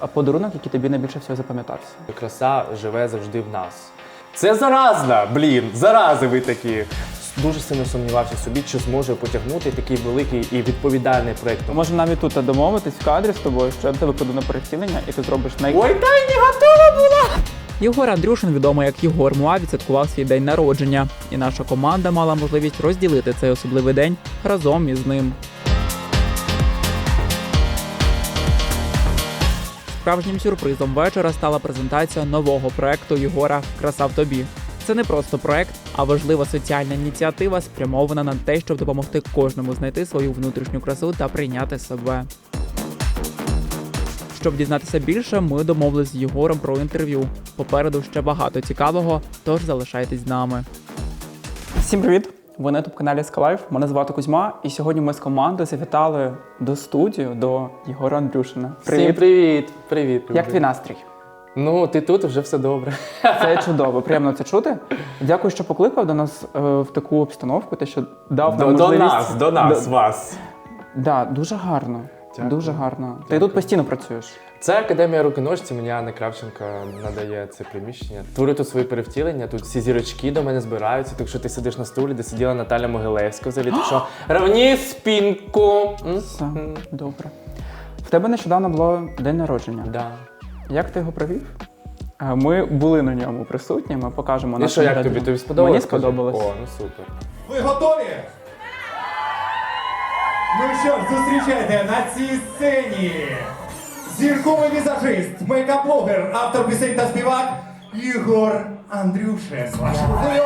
А подарунок, який тобі найбільше всього запам'ятався? Краса живе завжди в нас. Це заразна, блін, зарази ви такі. Дуже сильно сумнівався собі, чи зможу потягнути такий великий і відповідальний проєкт. Ми можемо навіть тут домовитись в кадрі з тобою, що я до тебе піду на перевтілення, і ти зробиш най... Ой, та й не готова була! Єгор Андрюшин, відомий як Єгор Муа, відсвяткував свій день народження, і наша команда мала можливість розділити цей особливий день разом із ним. Справжнім сюрпризом вечора стала презентація нового проекту Єгора Краса в тобі. Це не просто проект, а важлива соціальна ініціатива, спрямована на те, щоб допомогти кожному знайти свою внутрішню красу та прийняти себе. Щоб дізнатися більше, ми домовились з Єгором про інтерв'ю. Попереду ще багато цікавого, тож залишайтесь з нами. Всім привіт! Ви на youtube каналі Скалайф. Мене звати Кузьма, і сьогодні ми з командою завітали до студію до Єгора Андрюшина. Всім привіт! Привіт. Як твій настрій? Ну, ти тут вже все добре. Це чудово, приємно це чути. Дякую, що покликав до нас е, в таку обстановку, те, що дав нам До, до нас, до нас, вас. Да, дуже гарно. Дякую. Дуже гарно. Ти тут постійно працюєш. Це академія руконожці. Мені Анна Кравченко надає це приміщення. Творю тут свої перевтілення. Тут всі зірочки до мене збираються. Так що ти сидиш на стулі, де сиділа Наталя Могилевська. Взагалі, так що равні спінку. Все, добре. В тебе нещодавно було день народження. Да. Як ти його провів? Е, Ми були на ньому присутні, ми покажемо І нашим що, як тобі? Тобі сподобалось? Мені сподобалось. О, ну супер. Ви готові? Ну що ж, зустрічайте на цій сцені зірковий візажист, мейкап-блогер, автор пісень та співак Ігор Андрюшин. Ваші бурхливі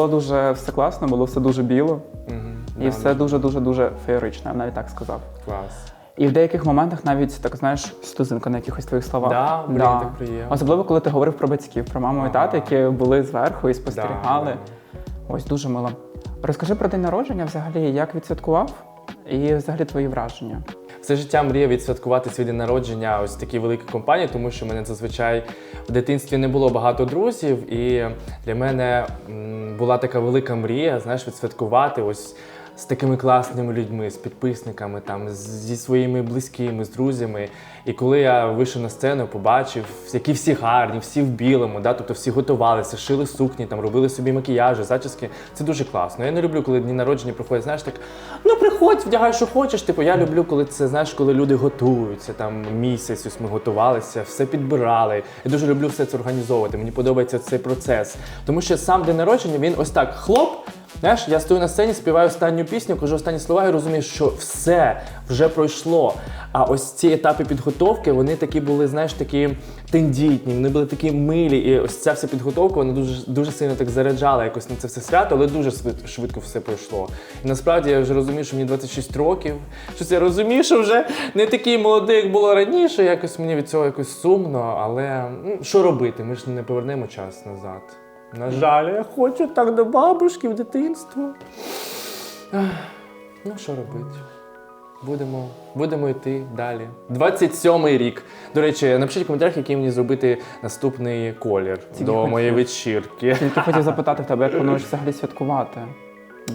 Було дуже все класно, було все дуже біло. І Да, все дуже дуже дуже феєрично, я б навіть так сказав. Клас. І в деяких моментах навіть так знаєш стузинка на якихось твоїх словах. Да, блін, так приємно. Особливо, коли ти говорив про батьків, про маму і тата, які були зверху і спостерігали. Да, Ось дуже мило. Розкажи про день народження взагалі, як відсвяткував, і взагалі твої враження. Все життя мріяв відсвяткувати свій день народження ось в такій великій компанії, тому що мене зазвичай в дитинстві не було багато друзів, і для мене була така велика мрія, знаєш, відсвяткувати ось з такими класними людьми, з підписниками, там, зі своїми близькими, з друзями. І коли я вийшов на сцену, побачив, які всі гарні, всі в білому, да? тобто всі готувалися, шили сукні, там, робили собі макіяжі, зачіски. Це дуже класно. Я не люблю, коли дні народження проходять, знаєш, так, ну приходь, вдягай, що хочеш. Типу, я люблю, коли це знаєш, коли люди готуються, там місяць, ось ми готувалися, все підбирали. Я дуже люблю все це організовувати. Мені подобається цей процес. Тому що сам день народження він ось так хлоп. Знаєш, я стою на сцені, співаю останню пісню, кажу останні слова і розумію, що все вже пройшло. А ось ці етапи підготовки, вони такі були, знаєш, такі тендітні, вони були такі милі. І ось ця вся підготовка, вона дуже дуже сильно так заряджала якось на це все свято, але дуже швидко все пройшло. І насправді я вже розумію, що мені 26 років. Щось я розумію, що вже не такий молодий, як було раніше. Якось мені від цього якось сумно, але ну, що робити? Ми ж не повернемо час назад. На жаль, я хочу так до бабушки в дитинство. Ну, що робити? Будемо, будемо йти далі. 27-й рік. До речі, напишіть в коментарях, який мені зробити наступний колір Тільки до хотів. моєї вечірки. Тільки хотів запитати в тебе, як плануєш взагалі святкувати?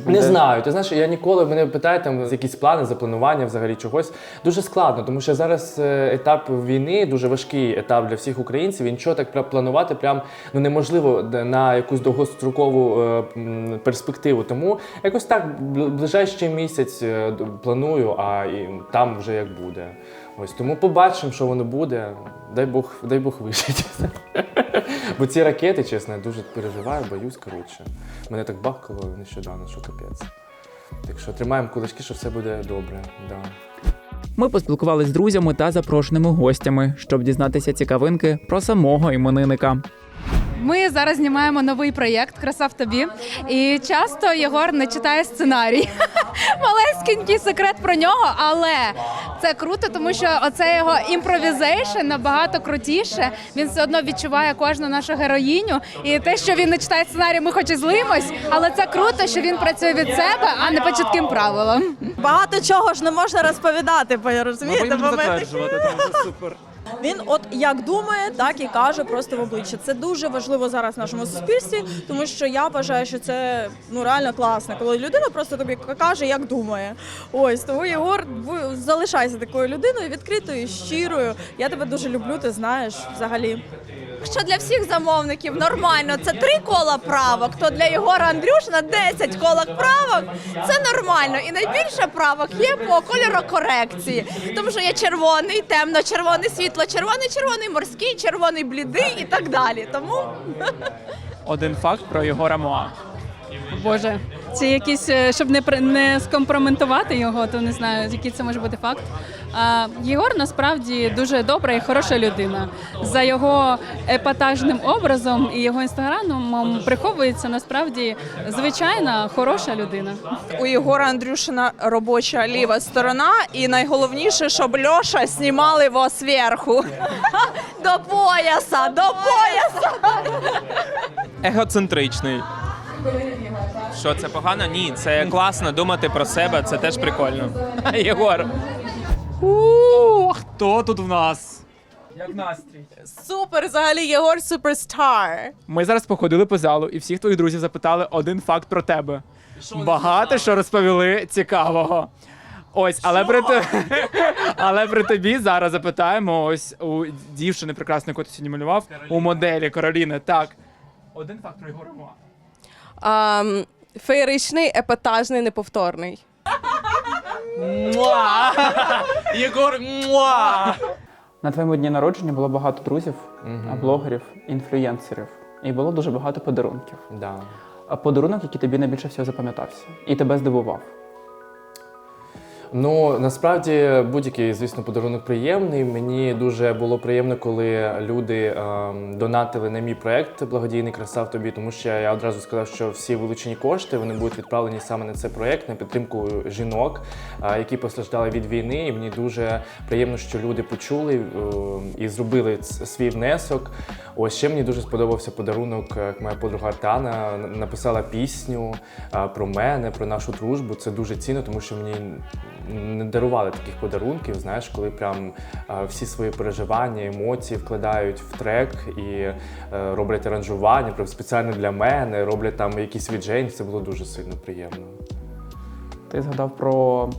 Не знаю. Ти знаєш, я ніколи мене питають там якісь плани, запланування взагалі чогось. Дуже складно, тому що зараз е, етап війни дуже важкий етап для всіх українців. І нічого так планувати прям ну неможливо на якусь довгострокову е, перспективу. Тому якось так бл- ближайший місяць е, планую, а і там вже як буде. Ось тому побачимо, що воно буде. Дай Бог, дай Бог вижить. Бо ці ракети, чесно, я дуже переживаю, боюсь, коротше. Мене так бахкало нещодавно, що капець. Так що тримаємо кулачки, що все буде добре. Да. Ми поспілкувалися з друзями та запрошеними гостями, щоб дізнатися цікавинки про самого іменинника. Ми зараз знімаємо новий проєкт Краса в тобі. І часто Єгор не читає сценарій. Малесенький секрет про нього, але це круто, тому що оце його імпровізейшн набагато крутіше. Він все одно відчуває кожну нашу героїню. І те, що він не читає сценарій, ми хоч і злимось, але це круто, що він працює від себе, а не по чітким правилам. Багато чого ж не можна розповідати, ви розумієте? Бо ми затверджувати, тому що супер. Він от як думає, так і каже просто в обличчя. Це дуже важливо зараз в нашому суспільстві, тому що я вважаю, що це ну реально класно, коли людина просто тобі каже, як думає. Ось тому Єгор, залишайся такою людиною, відкритою, щирою. Я тебе дуже люблю. Ти знаєш взагалі. Що для всіх замовників нормально, це три кола правок, то для Єгора Андрюшина 10 колок правок. Це нормально. І найбільше правок є по кольорокорекції. Тому що є червоний, темно-червоний, світло-червоний, червоний, морський, червоний, блідий і так далі. Тому Один факт про Єгора Моа. Боже, це якийсь, е, щоб не не скомпрометувати його, то не знаю, який це може бути факт. А, Єгор насправді дуже добра і хороша людина. За його епатажним образом і його інстаграмом приховується насправді звичайна хороша людина. у Єгора Андрюшина робоча ліва сторона, і найголовніше, щоб Льоша знімали його зверху. До пояса, до пояса. егоцентричний. Що це погано? Ні, це класно думати про себе, це теж прикольно. Єгор. У, хто тут в нас? Як настрій? Супер, взагалі Єгор суперстар. Ми зараз походили по залу і всіх твоїх друзів запитали один факт про тебе. Багато що розповіли цікавого. Ось, але при але при тобі зараз запитаємо ось у дівчини прекрасної, яку ти сьогодні малював, у моделі Кароліни. Так. Один факт про Єгора Моа. Ам, феєричний, епатажний, неповторний. Єгор. муа! На твоєму дні народження було багато друзів, блогерів, інфлюєнсерів. І було дуже багато подарунків. Да. А подарунок, який тобі найбільше всього запам'ятався, і тебе здивував. Ну насправді будь-який, звісно, подарунок приємний. Мені дуже було приємно, коли люди ем, донатили на мій проект благодійний краса в тобі, тому що я одразу сказав, що всі вилучені кошти вони будуть відправлені саме на цей проект на підтримку жінок, е, які постраждали від війни. І мені дуже приємно, що люди почули е, і зробили свій внесок. Ось ще мені дуже сподобався подарунок, е, як моя подруга Артана написала пісню е, про мене, про нашу дружбу. Це дуже цінно, тому що мені не дарували таких подарунків. Знаєш, коли прям е, всі свої переживання, емоції вкладають в трек і роблять аранжування прям спеціально для мене, роблять там якісь віджень. Це було дуже сильно приємно. Ти згадав про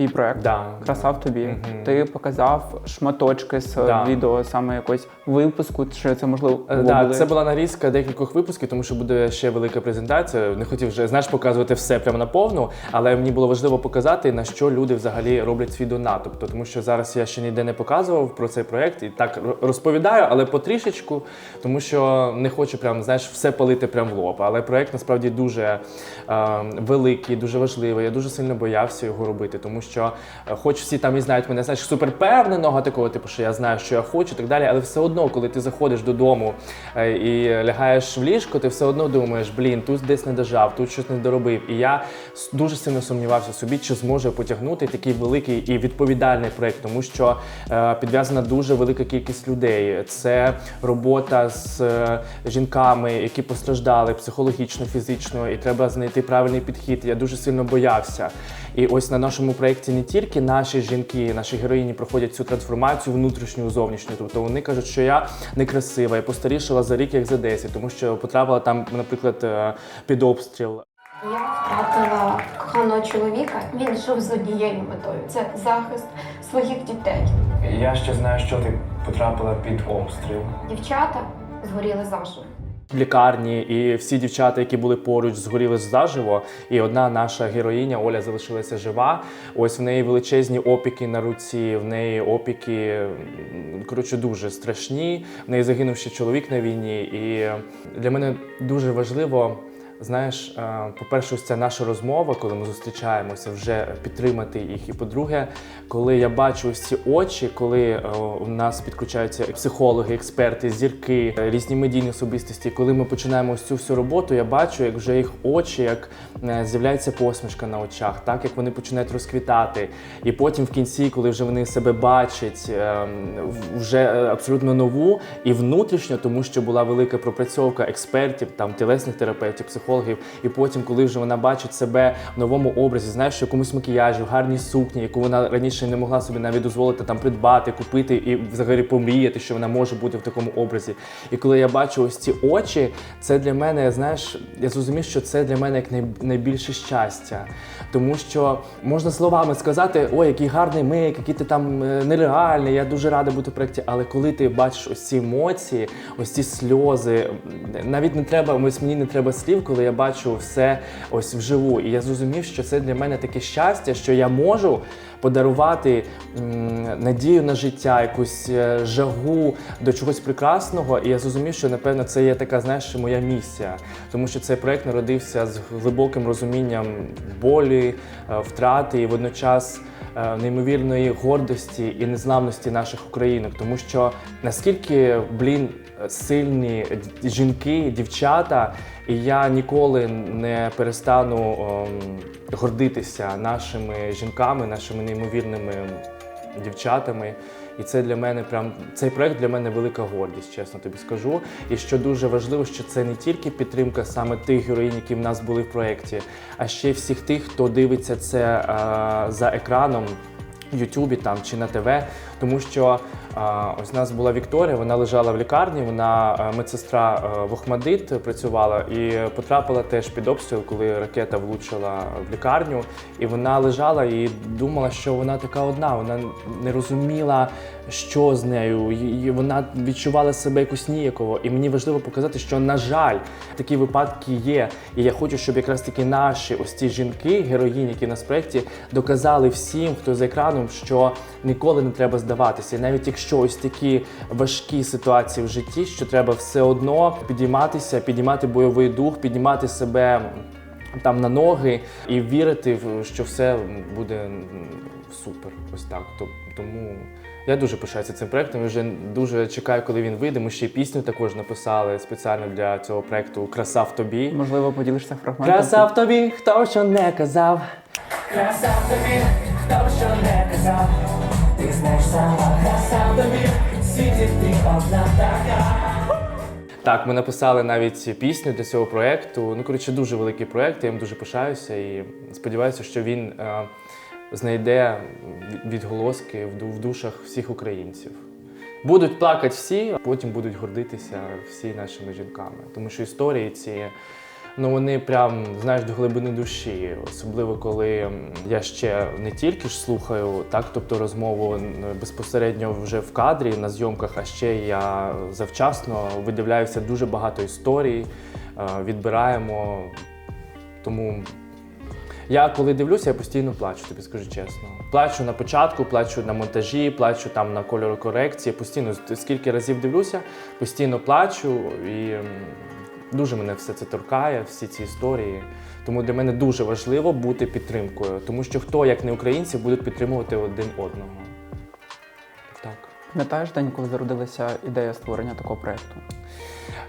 твій проект Да. Краса в тобі. Мгм. Ти показав шматочки з Да. відео саме якось випуску, чи це можливо Е, Да, це була нарізка декількох випусків, тому що буде ще велика презентація. Не хотів вже знаєш показувати все прямо на повну, але мені було важливо показати на що люди взагалі роблять свій донат. Тобто, тому що зараз я ще ніде не показував про цей проект і так розповідаю, але потрішечку, тому що не хочу прям знаєш все палити прямо в лоб. Але проект насправді дуже е, великий, дуже важливий. Я дуже сильно боявся його робити, тому що, е, хоч всі там і знають мене, знаєш, суперпевненого такого, типу, що я знаю, що я хочу, і так далі. Але все одно, коли ти заходиш додому е, і лягаєш в ліжко, ти все одно думаєш, блін, тут десь не дожав, тут щось не доробив. І я дуже сильно сумнівався собі, чи зможу потягнути такий великий і відповідальний проект, тому що е, підв'язана дуже велика кількість людей. Це робота з жінками, які постраждали психологічно, фізично, і треба знайти правильний підхід. Я дуже сильно боявся. І ось на нашому проєкті не тільки наші жінки, наші героїні проходять цю трансформацію внутрішню, зовнішню. Тобто вони кажуть, що я некрасива, я постарішала за рік, як за 10, тому що потрапила там, наприклад, е, під обстріл. Я втратила коханого чоловіка. Він йшов з однією метою це захист своїх дітей. Я ще знаю, що ти потрапила під обстріл. Дівчата згоріли заживо. В лікарні і всі дівчата, які були поруч, згоріли заживо. І одна наша героїня Оля залишилася жива. Ось в неї величезні опіки на руці, в неї опіки коротше дуже страшні. В неї загинув ще чоловік на війні. І для мене дуже важливо знаєш, е, по-перше, ось ця наша розмова, коли ми зустрічаємося, вже підтримати їх. І по-друге, коли я бачу ось ці очі, коли е, у нас підключаються психологи, експерти, зірки, е, різні медійні особистості, коли ми починаємо ось цю всю роботу, я бачу, як вже їх очі, як з'являється посмішка на очах, так як вони починають розквітати. І потім в кінці, коли вже вони себе бачать, вже абсолютно нову і внутрішньо, тому що була велика пропрацьовка експертів, там тілесних терапевтів, психологів. І потім, коли вже вона бачить себе в новому образі, знаєш, в якомусь макіяжі, в гарній сукні, яку вона раніше не могла собі навіть дозволити там придбати, купити і взагалі помріяти, що вона може бути в такому образі. І коли я бачу ось ці очі, це для мене, знаєш, я зрозумів, що це для мене як най- найбільше щастя. Тому що можна словами сказати, ой, який гарний мик, який ти там е, нереальний, я дуже радий бути в проєкті. Але коли ти бачиш ось ці емоції, ось ці сльози, навіть не треба, ось мені не треба слів, коли я бачу все ось вживу. І я зрозумів, що це для мене таке щастя, що я можу подарувати надію на життя, якусь е, жагу до чогось прекрасного. І я зрозумів, що напевно це є така, знаєш, моя місія, тому що цей проект народився з глибоким розумінням болі, е, втрати і водночас. е, Неймовірної гордості і незламності наших українок, тому що наскільки блін сильні жінки, дівчата, і я ніколи не перестану ем, гордитися нашими жінками, нашими неймовірними дівчатами. І це для мене прям цей проект для мене велика гордість, чесно тобі скажу. І що дуже важливо, що це не тільки підтримка саме тих героїнь, які в нас були в проєкті, а ще всіх тих, хто дивиться це е, за екраном. в Ютубі там чи на ТВ, тому що а, ось у нас була Вікторія, вона лежала в лікарні, вона медсестра а, в Охмадит працювала і потрапила теж під обстріл, коли ракета влучила в лікарню. І вона лежала і думала, що вона така одна. Вона не розуміла, що з нею. І вона відчувала себе якось ніяково. І мені важливо показати, що на жаль, такі випадки є. І я хочу, щоб якраз таки наші ось ці жінки, героїні, які в нас в доказали всім, хто за екраном, що ніколи не треба здаватися. І навіть якщо ось такі важкі ситуації в житті, що треба все одно підійматися, підіймати бойовий дух, піднімати себе там на ноги і вірити, що все буде супер. Ось так. То- Тому я дуже пишаюся цим проектом. Вже дуже чекаю, коли він вийде. Ми ще й пісню також написали спеціально для цього проекту Краса в тобі. Можливо, поділишся фрагментом. Краса в тобі, хто що не казав. Красав Тобі, хто що не казав, ти знаєш сама. Красавтом сіді Так, ми написали навіть пісню для цього проєкту. Ну, коротше, дуже великий проєкт, я їм дуже пишаюся і сподіваюся, що він е, знайде відголоски в душах всіх українців. Будуть плакати всі, а потім будуть гордитися всі нашими жінками. Тому що історії ці, ну вони прям знаєш до глибини душі. Особливо коли я ще не тільки ж слухаю, так, тобто розмову безпосередньо вже в кадрі на зйомках, а ще я завчасно видивляюся дуже багато історій, е, відбираємо. Тому я коли дивлюся, я постійно плачу, тобі скажу чесно. Плачу на початку, плачу на монтажі, плачу там на кольорокорекції. Постійно скільки разів дивлюся, постійно плачу і дуже мене все це торкає, всі ці історії. Тому для мене дуже важливо бути підтримкою, тому що хто, як не українці, будуть підтримувати один одного. Так. Пам'ятаєш день, коли зародилася ідея створення такого проєкту?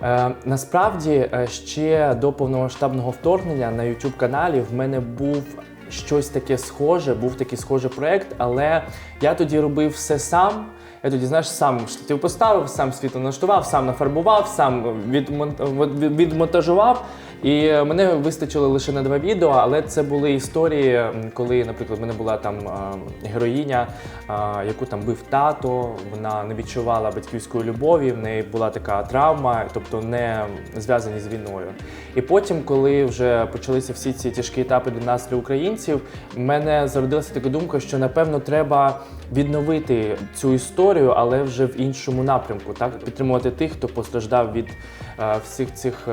Е, насправді е, ще до повномасштабного вторгнення на youtube каналі в мене був щось таке схоже, був такий схожий проект, але я тоді робив все сам. Я тоді, знаєш, сам штатив поставив, сам світло налаштував, сам нафарбував, сам відмон- від- відмонтажував. І е, мене вистачило лише на два відео, але це були історії, коли, наприклад, в мене була там е, героїня, е, яку там бив тато, вона не відчувала батьківської любові, в неї була така травма, тобто не зв'язані з війною. І потім, коли вже почалися всі ці тяжкі етапи для нас, для українців, в мене зародилася така думка, що напевно треба відновити цю історію, але вже в іншому напрямку, так підтримувати тих, хто постраждав від всіх цих.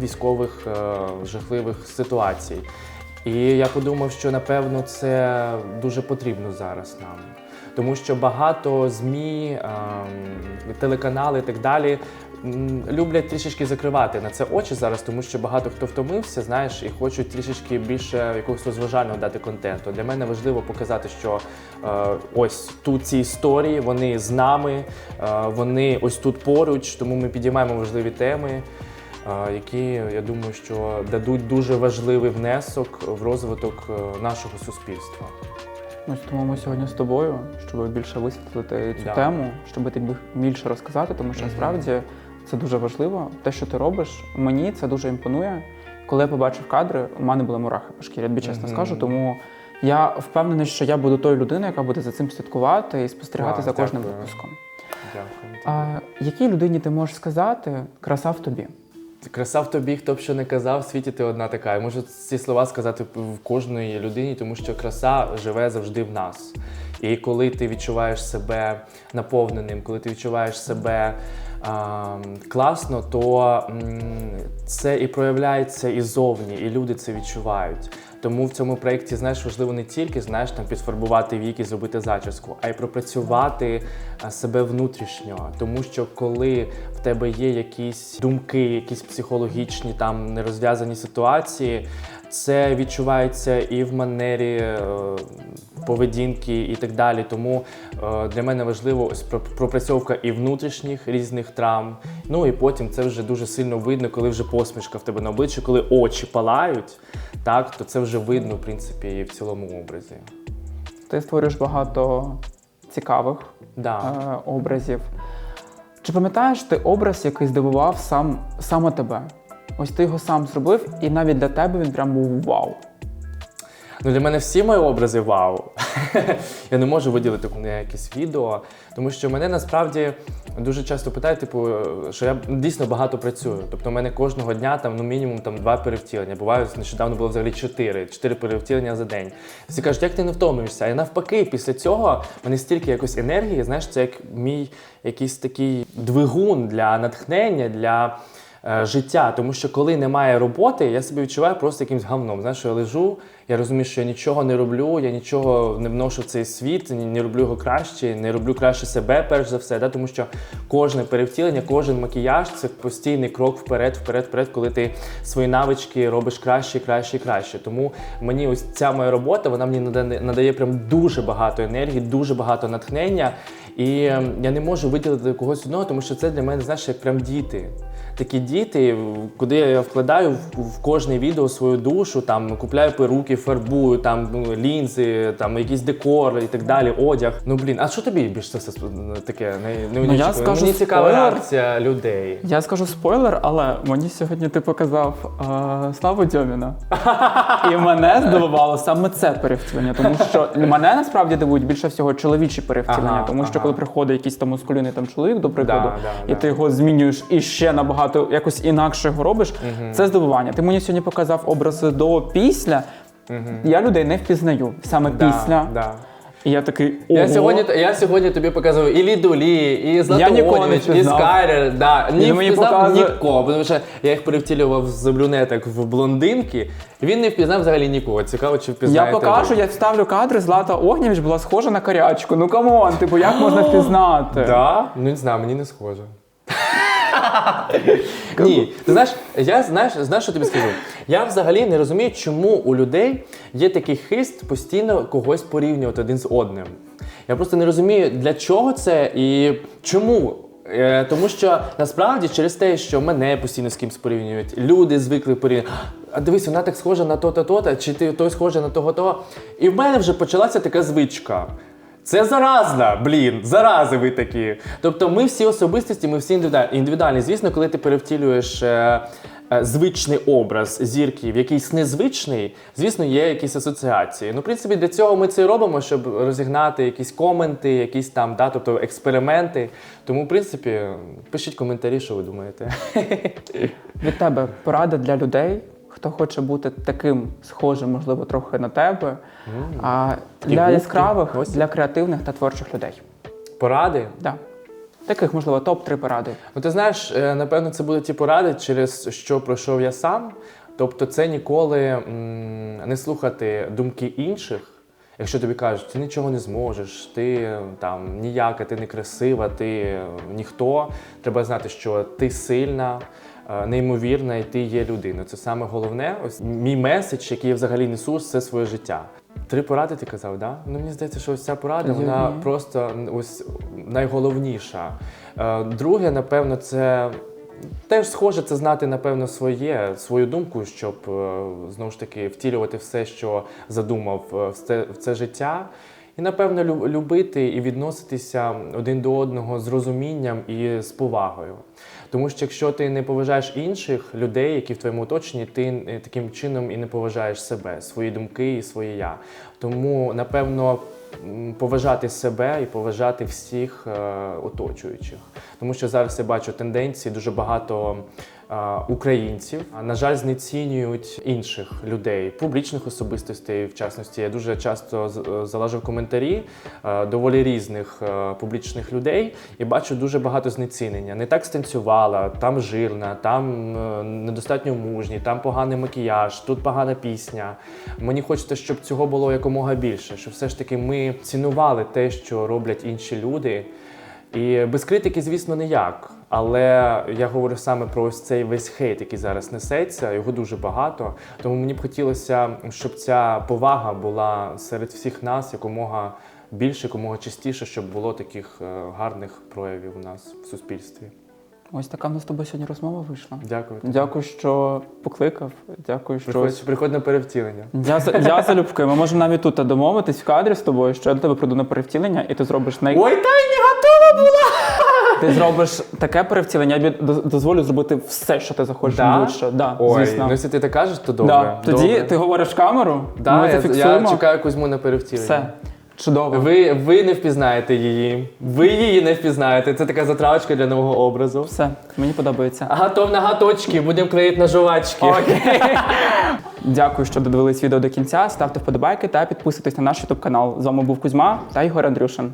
Військових е, жахливих ситуацій. І я подумав, що напевно це дуже потрібно зараз нам. Тому що багато ЗМІ, ем, телеканали і так далі люблять трішечки закривати на це очі зараз, тому що багато хто втомився, знаєш, і хочуть трішечки більше якогось розважального дати контенту. Для мене важливо показати, що е, ось тут ці історії, вони з нами, е, вони ось тут поруч, тому ми підіймаємо важливі теми. Які я думаю, що дадуть дуже важливий внесок в розвиток е, нашого суспільства. Ось тому ми сьогодні з тобою, щоб більше висвітлити цю Да. тему, щоб тобі більше розказати, тому що насправді це дуже важливо. Те, що ти робиш, мені це дуже імпонує. Коли я побачив кадри, у мене були мурахи по шкірі, тобі чесно Мгм. скажу. Тому я впевнений, що я буду тою людиною, яка буде за цим слідкувати і спостерігати Клас, за кожним дякую. випуском. Дякую. А якій людині ти можеш сказати краса в тобі? Краса в тобі, хто б що не казав, в світі ти одна така. Я можу ці слова сказати в кожної людині, тому що краса живе завжди в нас. І коли ти відчуваєш себе наповненим, коли ти відчуваєш себе а, класно, то м, це і проявляється і зовні, і люди це відчувають. Тому в цьому проєкті знаєш важливо не тільки знаєш там підфарбувати віки, зробити зачіску, а й пропрацювати себе внутрішньо. Тому що коли в тебе є якісь думки, якісь психологічні там нерозв'язані ситуації, це відчувається і в манері е, поведінки, і так далі. Тому е, для мене важливо ось пропрацьовка і внутрішніх різних травм. Ну і потім це вже дуже сильно видно, коли вже посмішка в тебе на обличчі, коли очі палають, так то це вже видно, в принципі, і в цілому образі. Ти створюєш багато цікавих Да. е, образів. Чи пам'ятаєш ти образ, який здивував сам, саме тебе? Ось ти його сам зробив, і навіть для тебе він прям був вау. Ну, для мене всі мої образи вау. я не можу виділити якесь відео, тому що мене насправді дуже часто питають, типу, що я дійсно багато працюю. Тобто, у мене кожного дня там ну мінімум там два перевтілення. Буває, нещодавно було взагалі чотири, чотири перевтілення за день. Всі кажуть, як ти не втомлюєшся? А навпаки, після цього мене стільки якось енергії, знаєш, це як мій якийсь такий двигун для натхнення, для життя. Тому що коли немає роботи, я себе відчуваю просто якимсь говном. Знаєш, що я лежу, я розумію, що я нічого не роблю, я нічого не вношу в цей світ, ні- не роблю його краще, не роблю краще себе, перш за все. Да? Тому що кожне перевтілення, кожен макіяж це постійний крок вперед, вперед, вперед, коли ти свої навички робиш краще, краще, краще. Тому мені ось ця моя робота, вона мені надає прям дуже багато енергії, дуже багато натхнення. І ем, я не можу виділити когось одного, тому що це для мене, знаєш, як прям діти. Такі діти, куди я вкладаю в, в кожне відео свою душу, там купляю перуки, фарбую, там ну, лінзи, там якийсь декор і так далі, одяг. Ну блін, а що тобі більш це все таке не, не Ну, я скажу Мені цікава спойлер. реакція людей. Я скажу спойлер, але мені сьогодні ти показав е, Славу Дьоміна. І мене здивувало саме це перевтілення, тому що мене насправді дивують більше всього чоловічі перевтілення, Ага, тому що ага. коли приходить якийсь там мускулінний там чоловік, до прикладу, Да, да, і да. ти його змінюєш і ще набагато якось інакше його робиш, це здивування. Ти мені сьогодні показав образи до після. Я людей не впізнаю саме Да, після. Да. І я такий Я сьогодні, я сьогодні тобі показую і Лідулі, і нікого не і впізнав. Скайрер. Да. Ні, Він мені впізнав показує- нікого, тому що я їх перевтілював з брюнеток в блондинки. Він не впізнав взагалі нікого. Цікаво, чи Я впізнаєте покажу, я вставлю кадри, Злата Огнєвіч була схожа на корячку. Ну камон, типу, як можна впізнати? Да? Ну не знаю, мені не схоже. Ні, ти знаєш, я знаєш, знаєш, що тобі скажу? Я взагалі не розумію, чому у людей є такий хист постійно когось порівнювати один з одним. Я просто не розумію, для чого це і чому. Е, тому що насправді через те, що мене постійно з кимось порівнюють, люди звикли порівнювати. А дивись, вона так схожа на то-то, то-то, чи ти той схожа на того, того. І в мене вже почалася така звичка. Це заразна, блін, зарази ви такі. Тобто ми всі особистості, ми всі індивідуальні. Звісно, коли ти перевтілюєш е, е, звичний образ зірки в якийсь незвичний, звісно, є якісь асоціації. Ну, в принципі, для цього ми це і робимо, щоб розігнати якісь коменти, якісь там, да, тобто експерименти. Тому, в принципі, пишіть коментарі, що ви думаєте. Від тебе порада для людей, хто хоче бути таким схожим, можливо, трохи на тебе. А Такі для губки, яскравих, ось. для креативних та творчих людей. Поради. Да. Таких, можливо, топ-3 поради. Ну, ти знаєш, е, напевно, це будуть ті поради, через що пройшов я сам. Тобто, це ніколи м, не слухати думки інших Якщо тобі кажуть, ти нічого не зможеш, ти е, там ніяка, ти не красива, ти е, ніхто, треба знати, що ти сильна, неймовірна, і ти є людиною. Це саме головне. Ось мій меседж, який я взагалі несу, це своє життя. Три поради ти казав, да? Ну мені здається, що ось ця порада вона просто ось найголовніша. Е, Друге, напевно, це теж схоже це знати, напевно, своє, свою думку, щоб е, знову ж таки втілювати все, що задумав е, в це, в це життя. І, напевно, любити і відноситися один до одного з розумінням і з повагою. Тому що якщо ти не поважаєш інших людей, які в твоєму оточенні, ти е, таким чином і не поважаєш себе, свої думки і своє я. Тому, напевно, поважати себе і поважати всіх е, оточуючих. Тому що зараз я бачу тенденції дуже багато українців, на жаль, знецінюють інших людей, публічних особистостей. В частності я дуже часто е, залажу в коментарі е, доволі різних е, публічних людей і бачу дуже багато знецінення. Не так станцювала, там жирна, там недостатньо мужні, там поганий макіяж, тут погана пісня. Мені хочеться, щоб цього було якомога більше, щоб все ж таки ми цінували те, що роблять інші люди. І без критики, звісно, ніяк. Але я говорю саме про ось цей весь хейт, який зараз несеться, його дуже багато. Тому мені б хотілося, щоб ця повага була серед всіх нас якомога більше, якомога частіше, щоб було таких е, гарних проявів у нас в суспільстві. Ось така в нас з тобою сьогодні розмова вийшла. Дякую. Дякую, що покликав. Дякую, що. Приходь, приходь на перевтілення. Я, я залюбки. Ми можемо навіть тут домовитись в кадрі з тобою, що я до тебе прийду на перевтілення, і ти зробиш най... Ой, та й не готова була! Ти зробиш таке перевтілення, я тобі дозволю зробити все, що ти захочеш. Да? Будь-що. Да, Ой, звісно. ну якщо ти так кажеш, то добре. да. Тоді добре. ти говориш в камеру, да, ми я, зафіксуємо. я чекаю Кузьму на перевтілення. Все. Чудово. Ви, ви не впізнаєте її. Ви її не впізнаєте. Це така затравочка для нового образу. Все, мені подобається. Готов на гаточки, будемо клеїти на жувачки. Дякую, що додивились відео до кінця. Ставте вподобайки та підписуйтесь на наш YouTube канал. З вами був Кузьма та Ігор Андрюшин.